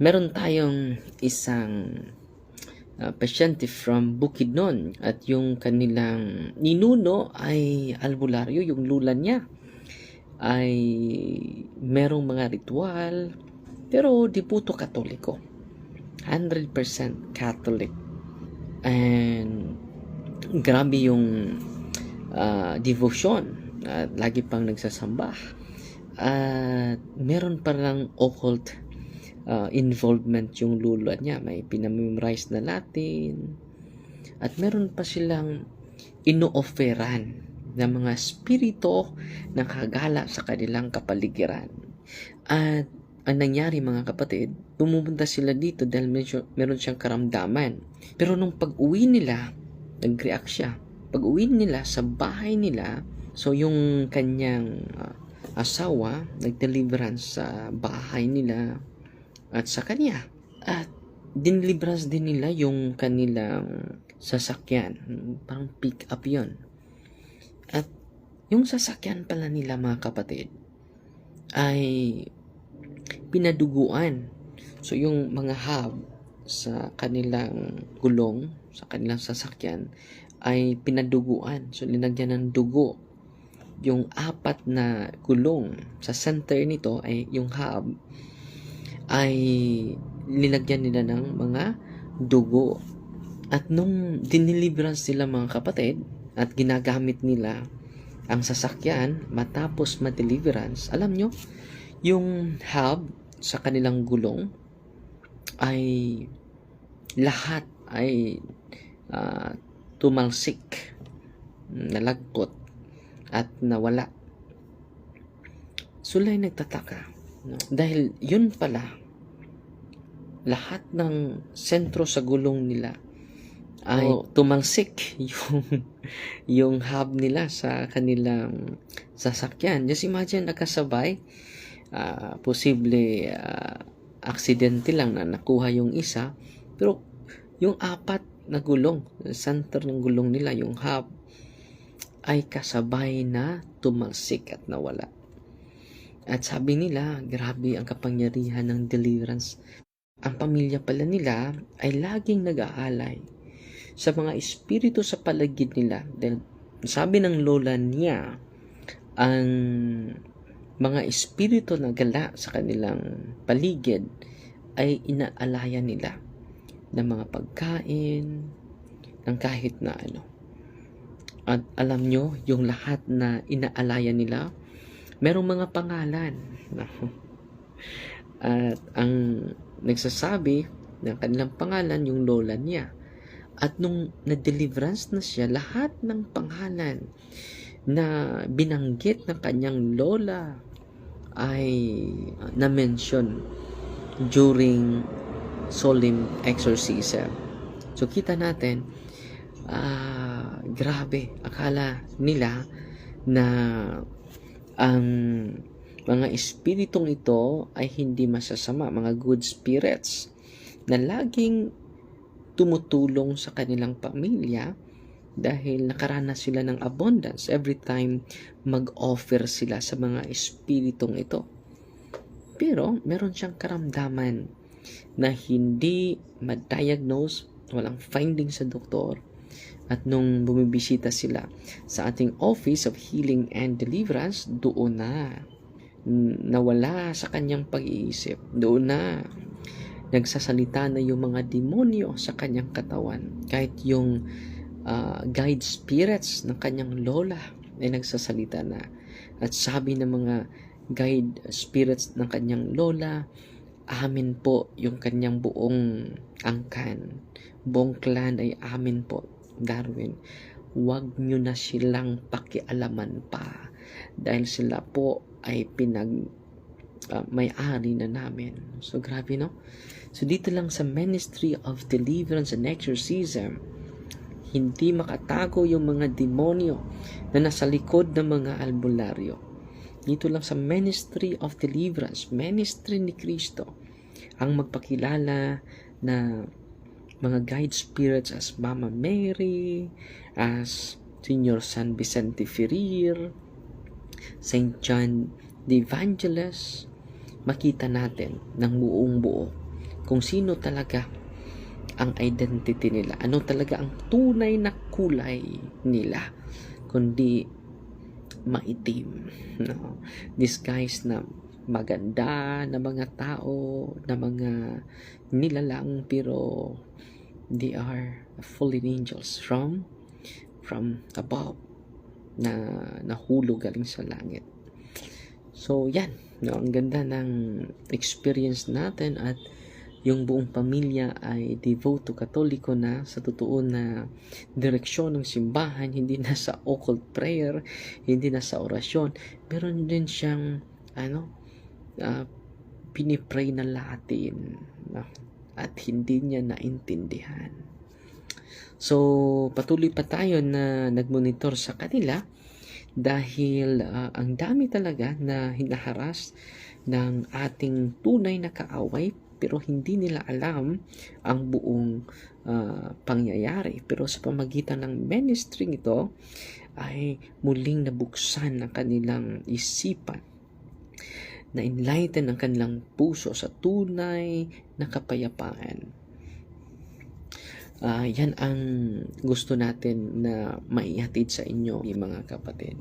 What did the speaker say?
meron tayong isang uh, pasyente from Bukidnon at yung kanilang ninuno ay albularyo, yung lula niya ay merong mga ritual pero di puto katoliko. 100% Catholic. And grabe yung uh, devotion at lagi pang nagsasamba. At meron pa lang occult uh, involvement yung lula niya. May pinamemorize na Latin. At meron pa silang ino-offeran ng mga spirito na kagala sa kanilang kapaligiran. At ang nangyari mga kapatid, pumupunta sila dito dahil meron siyang karamdaman. Pero nung pag-uwi nila, nag-react siya. Pag-uwi nila sa bahay nila, so yung kanyang uh, asawa, nag-deliverance sa bahay nila, at sa kanya. At dinlibras din nila yung kanilang sasakyan. Parang pick up yon At yung sasakyan pala nila mga kapatid ay pinaduguan. So yung mga hub sa kanilang gulong, sa kanilang sasakyan ay pinaduguan. So linagyan ng dugo. Yung apat na gulong sa center nito ay yung hub ay nilagyan nila ng mga dugo. At nung diniliverance sila mga kapatid at ginagamit nila ang sasakyan matapos ma-deliverance, alam nyo, yung hub sa kanilang gulong ay lahat ay uh, tumalsik, nalagkot at nawala. Sulay nagtataka. No? Dahil yun pala lahat ng sentro sa gulong nila ay oh. tumalsik yung yung hub nila sa kanilang sasakyan. Just imagine nakasabay uh, posible uh, aksidente lang na nakuha yung isa pero yung apat na gulong, center ng gulong nila, yung hub ay kasabay na tumalsik at nawala. At sabi nila, grabe ang kapangyarihan ng deliverance ang pamilya pala nila ay laging nag-aalay sa mga espiritu sa paligid nila. Dahil sabi ng lola niya, ang mga espiritu na gala sa kanilang paligid ay inaalaya nila ng mga pagkain, ng kahit na ano. At alam nyo, yung lahat na inaalaya nila, merong mga pangalan. At ang nagsasabi ng kanilang pangalan yung lola niya. At nung na-deliverance na siya, lahat ng pangalan na binanggit ng kanyang lola ay na-mention during solemn exorcism. So kita natin, uh, grabe, akala nila na ang um, mga espiritong ito ay hindi masasama, mga good spirits na laging tumutulong sa kanilang pamilya dahil nakaranas sila ng abundance every time mag-offer sila sa mga espiritong ito. Pero meron siyang karamdaman na hindi ma-diagnose, walang finding sa doktor, at nung bumibisita sila sa ating Office of Healing and Deliverance, doon na nawala sa kanyang pag-iisip. Doon na nagsasalita na yung mga demonyo sa kanyang katawan. Kahit yung uh, guide spirits ng kanyang lola ay nagsasalita na. At sabi ng mga guide spirits ng kanyang lola, amin po yung kanyang buong angkan. Buong clan ay amin po, Darwin. Huwag nyo na silang pakialaman pa dahil sila po ay pinag uh, may-ari na namin. So grabe no? So dito lang sa Ministry of Deliverance and Exorcism, hindi makatago yung mga demonyo na nasa likod ng mga albularyo. Dito lang sa Ministry of Deliverance, Ministry ni Kristo, ang magpakilala na mga guide spirits as Mama Mary, as Senior San Vicente Ferrer, St. John the Evangelist, makita natin ng buong buo kung sino talaga ang identity nila. Ano talaga ang tunay na kulay nila. Kundi maitim. No? Disguise na maganda na mga tao, na mga nilalang pero they are fallen angels from from above na nahulog galing sa langit. So, yan. No, ang ganda ng experience natin at yung buong pamilya ay devoto katoliko na sa totoo na direksyon ng simbahan, hindi na sa occult prayer, hindi na sa orasyon. Meron din siyang ano, uh, pinipray na Latin no? at hindi niya naintindihan. So, patuloy pa tayo na nagmonitor sa kanila dahil uh, ang dami talaga na hinaharas ng ating tunay na kaaway pero hindi nila alam ang buong uh, pangyayari. Pero sa pamagitan ng ministry ito ay muling nabuksan ng kanilang isipan na enlighten ang kanilang puso sa tunay na kapayapaan. Uh, yan ang gusto natin na maihatid sa inyo, mga kapatid.